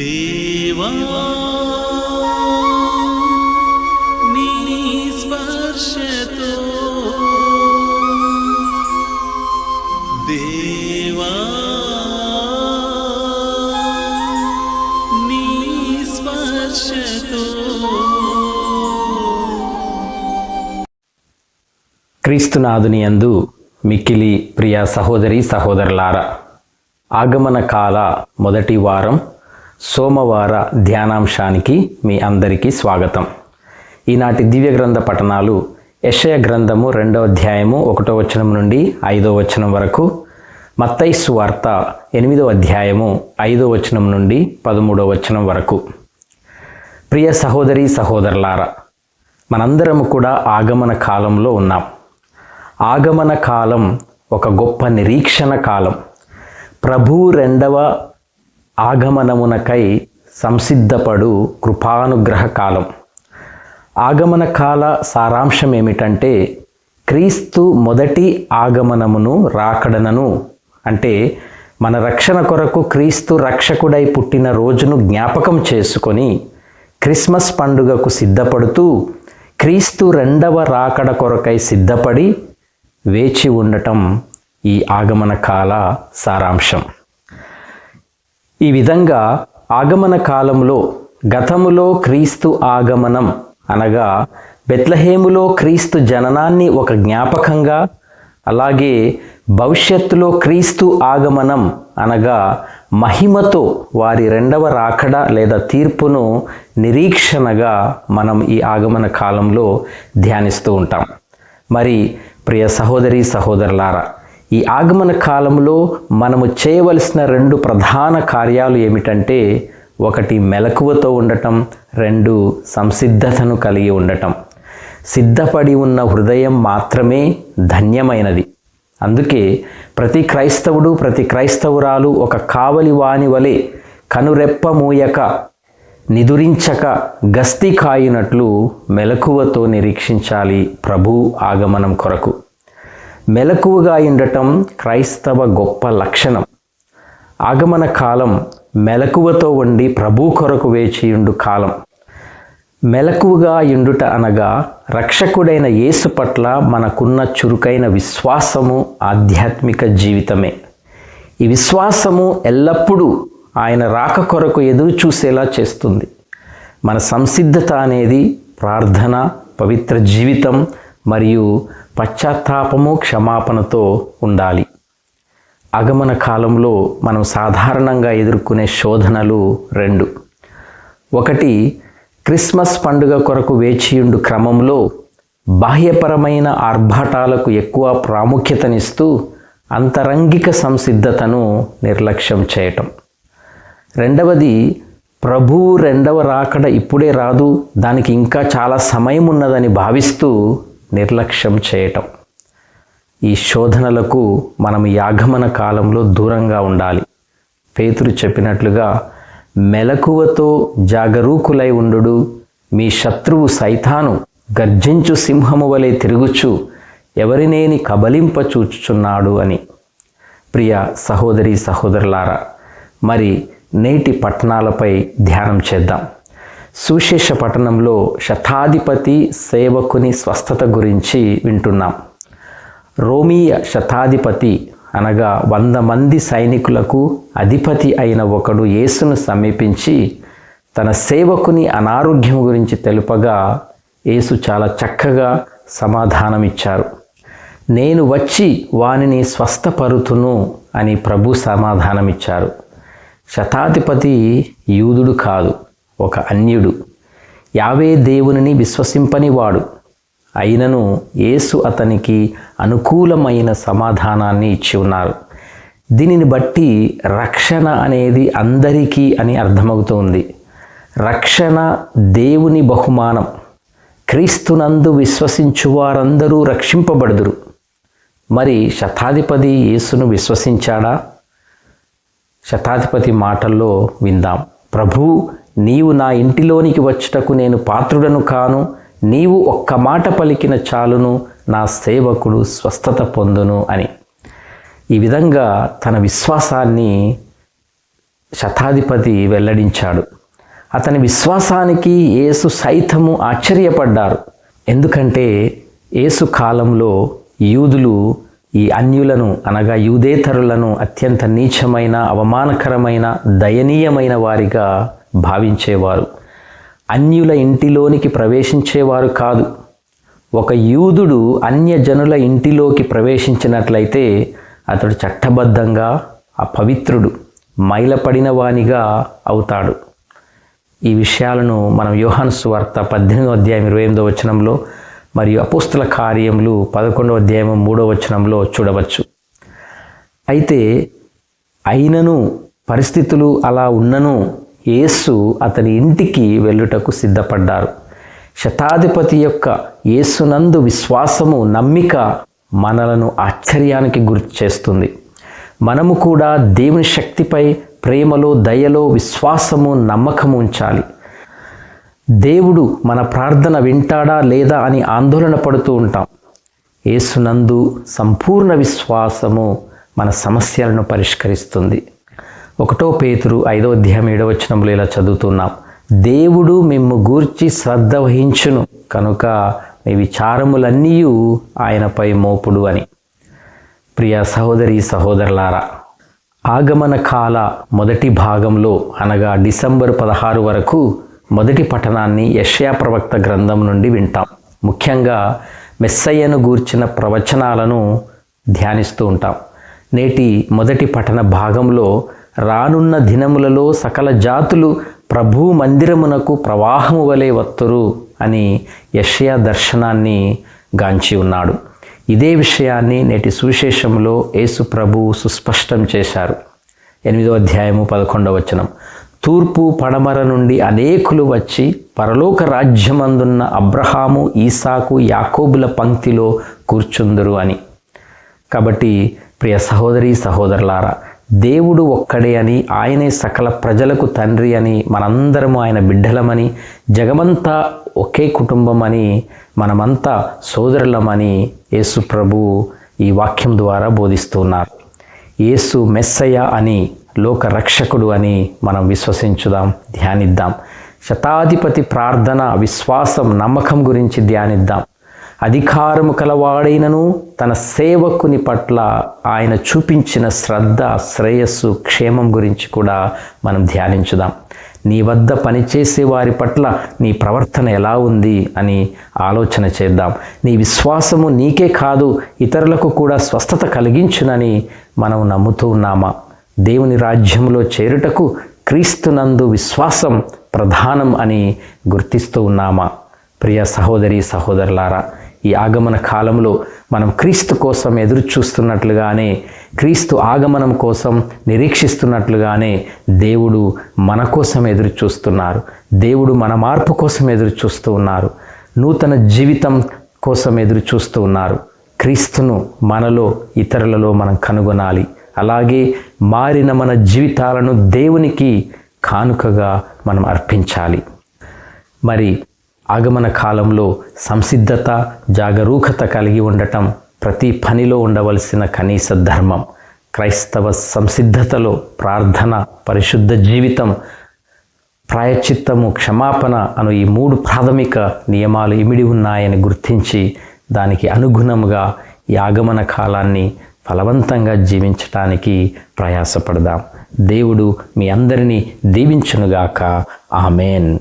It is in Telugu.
దేవా క్రీస్తునాథుని అందు మిక్కిలి ప్రియ సహోదరి సహోదరులారా ఆగమన కాల మొదటి వారం సోమవార ధ్యానాంశానికి మీ అందరికీ స్వాగతం. ఈనాటి దివ్య గ్రంథ పఠనాలు యషయ గ్రంథము రెండవ అధ్యాయము ఒకటో వచనం నుండి ఐదో వచనం వరకు మత్తైసు వార్త ఎనిమిదో అధ్యాయము ఐదో వచనం నుండి పదమూడో వచనం వరకు. ప్రియ సహోదరి సహోదరులారా మనందరము కూడా ఆగమన కాలంలో ఉన్నాం. ఆగమన కాలం ఒక గొప్ప నిరీక్షణ కాలం. ప్రభు రెండవ ఆగమనమునకై సంసిద్ధపడు కృపానుగ్రహ కాలం. ఆగమన కాల సారాంశం ఏమిటంటే క్రీస్తు మొదటి ఆగమనమును రాకడనను. అంటే మన రక్షణ కొరకు క్రీస్తు రక్షకుడై పుట్టిన రోజును జ్ఞాపకం చేసుకొని క్రిస్మస్ పండుగకు సిద్ధపడుతూ క్రీస్తు రెండవ రాకడ కొరకై సిద్ధపడి వేచి ఉండటం ఈ ఆగమన కాల సారాంశం. ఈ విధంగా ఆగమన కాలంలో గతములో క్రీస్తు ఆగమనం అనగా బెత్లహేములో క్రీస్తు జననాన్ని ఒక జ్ఞాపకంగా అలాగే భవిష్యత్తులో క్రీస్తు ఆగమనం అనగా మహిమతో వారి రెండవ రాకడ లేదా తీర్పును నిరీక్షణగా మనం ఈ ఆగమన కాలంలో ధ్యానిస్తూ ఉంటాం. మరి ప్రియ సహోదరి సహోదరులారా ఈ ఆగమన కాలంలో మనము చేయవలసిన రెండు ప్రధాన కార్యాలు ఏమిటంటే ఒకటి మెలకువతో ఉండటం రెండు సంసిద్ధతను కలిగి ఉండటం. సిద్ధపడి ఉన్న హృదయం మాత్రమే ధన్యమైనది. అందుకే ప్రతి క్రైస్తవుడు ప్రతి క్రైస్తవురాలు ఒక కావలి వాని వలె కనురెప్ప మూయక నిదురించక గస్తీ కాయినట్లు మెలకువతో నిరీక్షించాలి ప్రభు ఆగమనం కొరకు. మెలకువగా ఉండటం క్రైస్తవ గొప్ప లక్షణం. ఆగమన కాలం మెలకువతో ఉండి ప్రభు కొరకు వేచియుండు కాలం. మెలకువగా ఇండుట అనగా రక్షకుడైన యేసు పట్ల మనకున్న చురుకైన విశ్వాసము ఆధ్యాత్మిక జీవితమే. ఈ విశ్వాసము ఎల్లప్పుడూ ఆయన రాక కొరకు ఎదురు చూసేలా చేస్తుంది. మన సంసిద్ధత అనేది ప్రార్థన పవిత్ర జీవితం మరియు పశ్చాత్తాపము క్షమాపణతో ఉండాలి. ఆగమన కాలంలో మనం సాధారణంగా ఎదుర్కొనే శోధనలు రెండు. ఒకటి క్రిస్మస్ పండుగ కొరకు వేచియుండు క్రమంలో బాహ్యపరమైన ఆర్భాటాలకు ఎక్కువ ప్రాముఖ్యతనిస్తూ అంతరంగిక సంసిద్ధతను నిర్లక్ష్యం చేయటం. రెండవది ప్రభు రెండవ రాకడ ఇప్పుడే రాదు దానికి ఇంకా చాలా సమయం ఉన్నదని భావిస్తూ నిర్లక్ష్యం చేయటం. ఈ శోధనలకు మనం యాగమన కాలంలో దూరంగా ఉండాలి. పేతురు చెప్పినట్లుగా మెలకువతో జాగరూకులై ఉండు మీ శత్రువు సైతాను గర్జించు సింహము వలె తిరుగుచు ఎవరినేని కబలింప చూచుచున్నాడు అని. ప్రియ సహోదరి సహోదరులారా మరి నేటి పట్టణాలపై ధ్యానం చేద్దాం. సుశేష పట్టణంలో శతాధిపతి సేవకుని స్వస్థత గురించి వింటున్నాం. రోమీయ శతాధిపతి అనగా వంద మంది సైనికులకు అధిపతి అయిన ఒకడు యేసును సమీపించి తన సేవకుని అనారోగ్యం గురించి తెలుపగా యేసు చాలా చక్కగా సమాధానమిచ్చారు. నేను వచ్చి వానిని స్వస్థపరుతును అని ప్రభు సమాధానమిచ్చారు. శతాధిపతి యూదుడు కాదు. ఒక అన్యుడు. యావే దేవునిని విశ్వసింపనివాడు. అయినను యేసు అతనికి అనుకూలమైన సమాధానాన్ని ఇచ్చి ఉన్నారు. దీనిని బట్టి రక్షణ అనేది అందరికీ అని అర్థమవుతోంది. రక్షణ దేవుని బహుమానం. క్రీస్తునందు విశ్వసించువారందరూ రక్షింపబడుదురు. మరి శతాధిపతి యేసును విశ్వసించాడా? శతాధిపతి మాటల్లో విందాం. ప్రభు నీవు నా ఇంటిలోనికి వచ్చుటకు నేను పాత్రుడను కాను నీవు ఒక్క మాట పలికిన చాలును నా సేవకుడు స్వస్థత పొందును అని. ఈ విధంగా తన విశ్వాసాన్ని శతాధిపతి వెల్లడించాడు. అతని విశ్వాసానికి యేసు సైతము ఆశ్చర్యపడ్డారు. ఎందుకంటే యేసు కాలంలో యూదులు ఈ అన్యులను అనగా యూదేతరులను అత్యంత నీచమైన అవమానకరమైన దయనీయమైన వారిగా భావించేవారు. అన్యుల ఇంటిలోనికి ప్రవేశించేవారు కాదు. ఒక యూదుడు అన్యజనుల ఇంటిలోకి ప్రవేశించినట్లయితే అతడు చట్టబద్ధంగా అపవిత్రుడు మైలపడిన వానిగా అవుతాడు. ఈ విషయాలను మనం యోహాను వార్త పద్దెనిమిదో అధ్యాయం ఇరవై ఎనిమిదో వచనంలో మరియు అపుస్తుల కార్యములు పదకొండవ అధ్యాయం మూడో వచనంలో చూడవచ్చు. అయితే అయినను పరిస్థితులు అలా ఉన్నను యేసు అతని ఇంటికి వెళ్ళుటకు సిద్ధపడ్డారు. శతాధిపతి యొక్క యేసునందు విశ్వాసము నమ్మిక మనలను ఆశ్చర్యానికి గుర్తు చేస్తుంది. మనము కూడా దేవుని శక్తిపై ప్రేమలో దయలో విశ్వాసము నమ్మకము ఉంచాలి. దేవుడు మన ప్రార్థన వింటాడా లేదా అని ఆందోళన పడుతూ ఉంటాం. యేసునందు సంపూర్ణ విశ్వాసము మన సమస్యలను పరిష్కరిస్తుంది. ఒకటో పేతురు ఐదో అధ్యాయం ఏడవ వచనంలో ఇలా చదువుతున్నాం. దేవుడు మిమ్ము గూర్చి శ్రద్ధ వహించును కనుక మీ విచారములన్నీ ఆయనపై మోపుడు అని. ప్రియ సహోదరి సహోదరులారా ఆగమన కాల మొదటి భాగంలో అనగా డిసెంబర్ పదహారు వరకు మొదటి పఠనాన్ని యష్యా ప్రవక్త గ్రంథం నుండి వింటాం. ముఖ్యంగా మెస్సయ్యను గూర్చిన ప్రవచనాలను ధ్యానిస్తూ ఉంటాం. నేటి మొదటి పఠన భాగంలో రానున్న దినములలో సకల జాతులు ప్రభు మందిరమునకు ప్రవాహము వలె వత్తురు అని యష్యా దర్శనాన్ని గాంచి ఉన్నాడు. ఇదే విషయాన్ని నేటి సువిశేషంలో యేసు ప్రభు సుస్పష్టం చేశారు. ఎనిమిదో అధ్యాయము పదకొండవ వచనం. తూర్పు పడమర నుండి అనేకులు వచ్చి పరలోక రాజ్యమందున్న అబ్రహాము ఈసాకు యాకోబుల పంక్తిలో కూర్చుందురు అని. కాబట్టి ప్రియ సహోదరి సహోదరులారా దేవుడు ఒక్కడే అని ఆయనే సకల ప్రజలకు తండ్రి అని మనందరము ఆయన బిడ్డలమని జగమంతా ఒకే కుటుంబం అని మనమంతా సోదరులమని యేసు ప్రభు ఈ వాక్యం ద్వారా బోధిస్తున్నారు. యేసు మెస్సయ అని లోక రక్షకుడు అని మనం విశ్వసించుదాం ధ్యానిద్దాం. శతాధిపతి ప్రార్థన విశ్వాసం నమ్మకం గురించి ధ్యానిద్దాం. అధికారము కలవాడైనను తన సేవకుని పట్ల ఆయన చూపించిన శ్రద్ధ శ్రేయస్సు క్షేమం గురించి కూడా మనం ధ్యానించుదాం. నీ వద్ద పనిచేసే వారి పట్ల నీ ప్రవర్తన ఎలా ఉంది అని ఆలోచన చేద్దాం. నీ విశ్వాసము నీకే కాదు ఇతరులకు కూడా స్వస్థత కలిగించునని మనం నమ్ముతూ ఉన్నామా? దేవుని రాజ్యంలో చేరుటకు క్రీస్తునందు విశ్వాసం ప్రధానం అని గుర్తిస్తూ ఉన్నామా? ప్రియ సహోదరి సహోదరులారా ఈ ఆగమన కాలంలో మనం క్రీస్తు కోసం ఎదురు చూస్తున్నట్లుగానే క్రీస్తు ఆగమనం కోసం నిరీక్షిస్తున్నట్లుగానే దేవుడు మన కోసం ఎదురు చూస్తున్నారు దేవుడు మన మార్పు కోసం ఎదురు చూస్తూ ఉన్నారు. నూతన జీవితం కోసం ఎదురు చూస్తూ ఉన్నారు. క్రీస్తును మనలో ఇతరులలో మనం కనుగొనాలి. అలాగే మారిన మన జీవితాలను దేవునికి కానుకగా మనం అర్పించాలి. మరి ఆగమన కాలంలో సంసిద్ధత జాగరూకత కలిగి ఉండటం ప్రతి పనిలో ఉండవలసిన కనీస ధర్మం. క్రైస్తవ సంసిద్ధతలో ప్రార్థన పరిశుద్ధ జీవితం ప్రాయచిత్తము క్షమాపణ అను ఈ మూడు ప్రాథమిక నియమాలు ఇమిడి ఉన్నాయని గుర్తించి దానికి అనుగుణముగా ఈ ఆగమన కాలాన్ని ఫలవంతంగా జీవించటానికి ప్రయాసపడదాం. దేవుడు మీ అందరినీ దీవించునుగాక. ఆమెన్.